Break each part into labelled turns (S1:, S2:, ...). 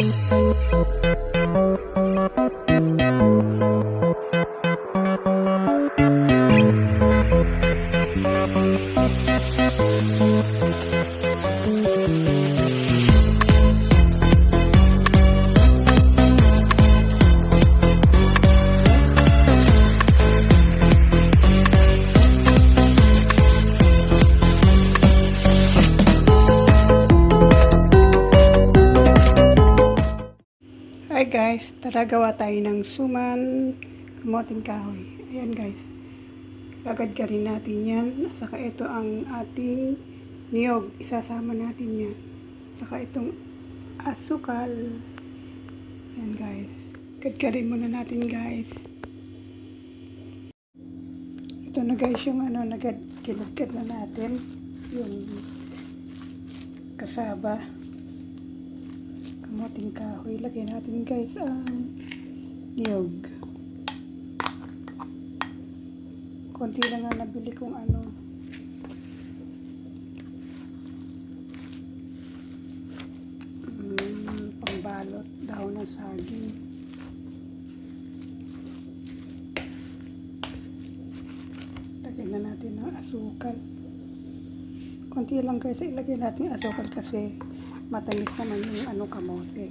S1: Hi guys, tara gawa tayo ng suman kamoting kahoy. Ayan guys, gagadgarin natin yan. Saka ito ang ating niyog. Isasama natin yan. Saka itong asukal. Ayan guys, gadgarin muna natin guys. Ito na guys yung ano, nagad-kilagkad na natin. Yung kasaba kamuting kahoy. Lagyan natin guys ang niyog. Konti lang ang nabili kong ano. Mm, pambalot daw ng saging. Lagyan na natin ng asukal. Konti lang guys, ilagay natin asukal kasi matamis naman yung ano kamote.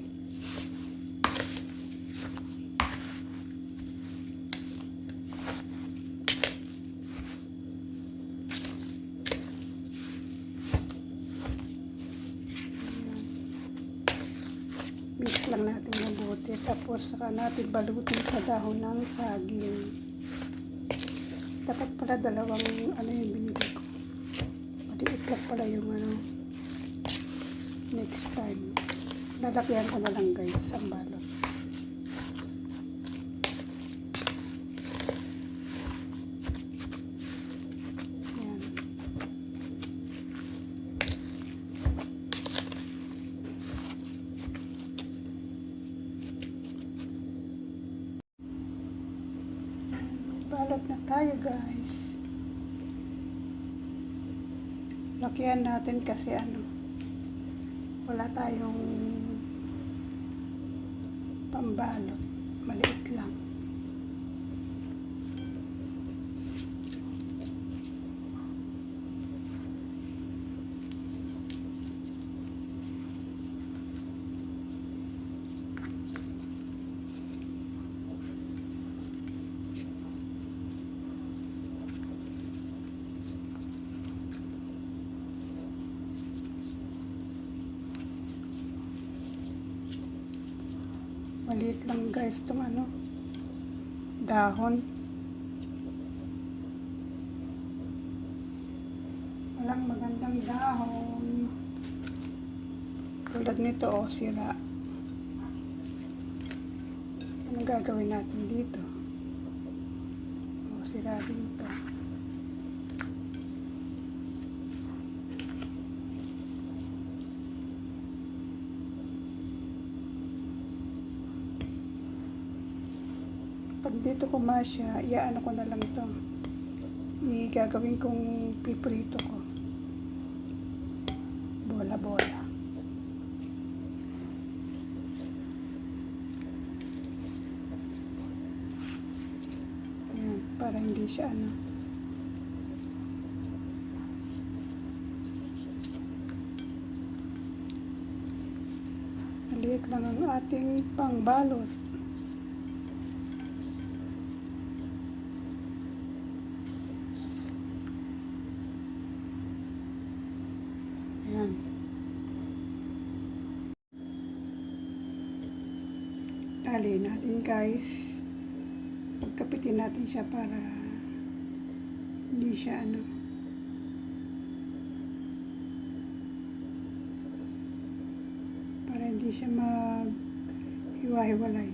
S1: Mix lang natin mabuti. Tapos saka natin balutin sa dahon ng saging. Dapat pala dalawang ano yung binili ko. Maliit lang pala yung ano next time. Lalakyan ko na lang guys ang balot. Yan. Balot na tayo guys. Lakyan natin kasi ano wala tayong pambalot. Maliit lang. Maliit lang guys itong ano, dahon. Walang magandang dahon. Tulad nito, oh, sira. Anong gagawin natin dito? Oh, sira din ito. Pag dito kumasya, iaano ko na lang ito. I-gagawin kong piprito ko. Bola-bola. Ayan, para hindi siya ano. Maliit lang ang ating pangbalot. Ayan. Tali natin guys. Pagkapitin natin siya para hindi siya ano. Para hindi siya mag hiwa-hiwalay.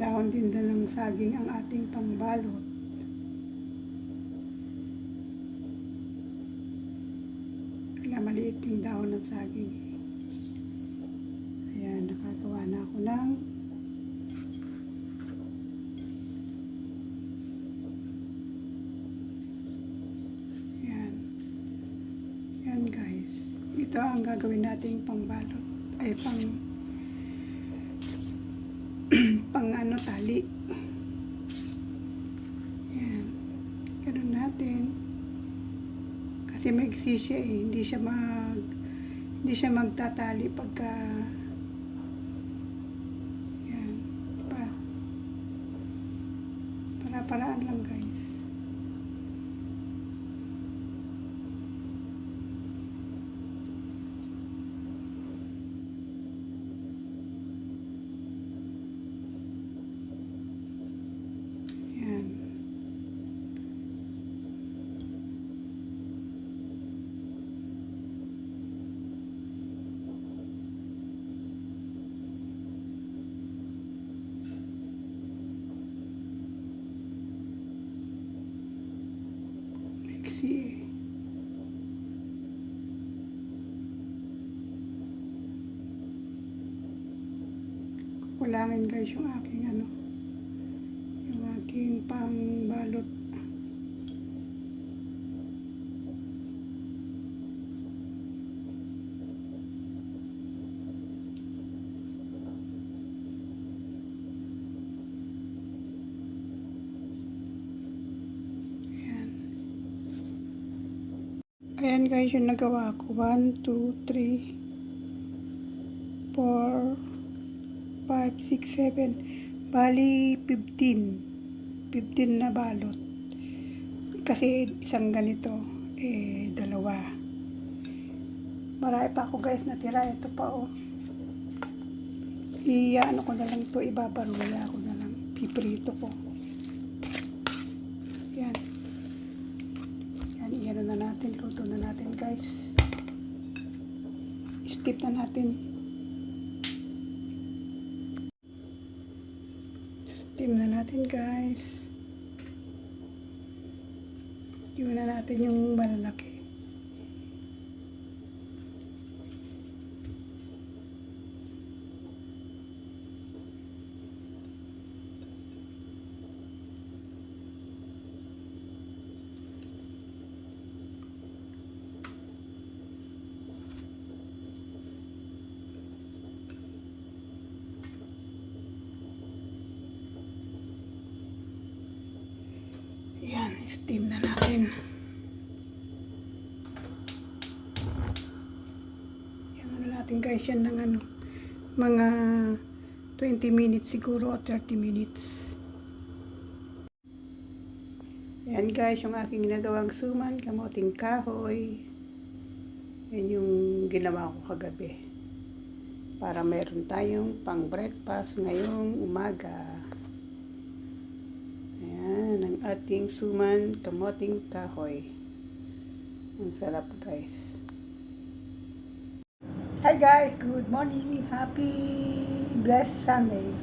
S1: Dahon din na ng saging ang ating pangbalot. Yung dahon ng saging. Ayan, nakagawa na ako ng Ayan. Ayan guys. ito ang gagawin nating pangbalot. Ay, pang ano, tali. Yan. Ganun natin. Kasi maigsi siya eh. Hindi siya mag hindi siya magtatali pagka yan. Pa. Para-paraan lang guys. Yan. Maiksi eh. Kulangin guys yung aking ano yung aking pangbalot Ayan. Guys yung nagawa ko. 1, 2, 3, 5, 6, 7. Bali, 15. 15 na balot. Kasi isang ganito, eh, dalawa. Marami pa ako guys natira. Ito pa oh. Iyaano ko na lang ito, ibabaruya ko na lang. Piprito ko. Yan. Yan, iyan na natin. Luto na natin guys. Steep na natin. Steam na natin guys. Iwan na natin yung malalaki. Yan, steam na natin. Yan ano natin guys yan ng ano, mga 20 minutes siguro o 30 minutes. Yan guys, yung aking ginagawang suman, kamoting kahoy. Yan yung ginawa ko kagabi. Para meron tayong pang breakfast ngayong umaga. Ating suman kamoting kahoy. Ang sarap guys. Hi guys, good morning. Happy blessed Sunday.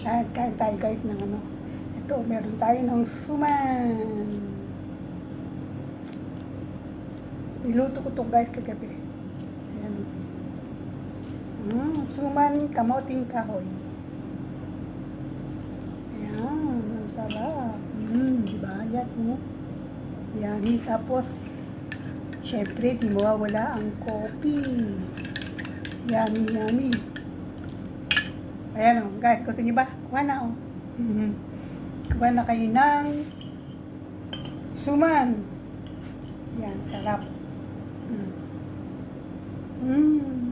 S1: At kain tayo guys ng ano. Ito, meron tayo ng suman. Niluto ko to guys kagabi. Ayan. Mm, suman kamoting kahoy. Ayan, ang sarap. Mm, di ba? Yan, mo. Yummy. Tapos, syempre, di mawawala ang coffee. Yummy, yummy. Ayan o, guys, gusto niyo ba? Kuha na o. Mhm. Kuha na kayo ng suman. Yan, sarap. Mm.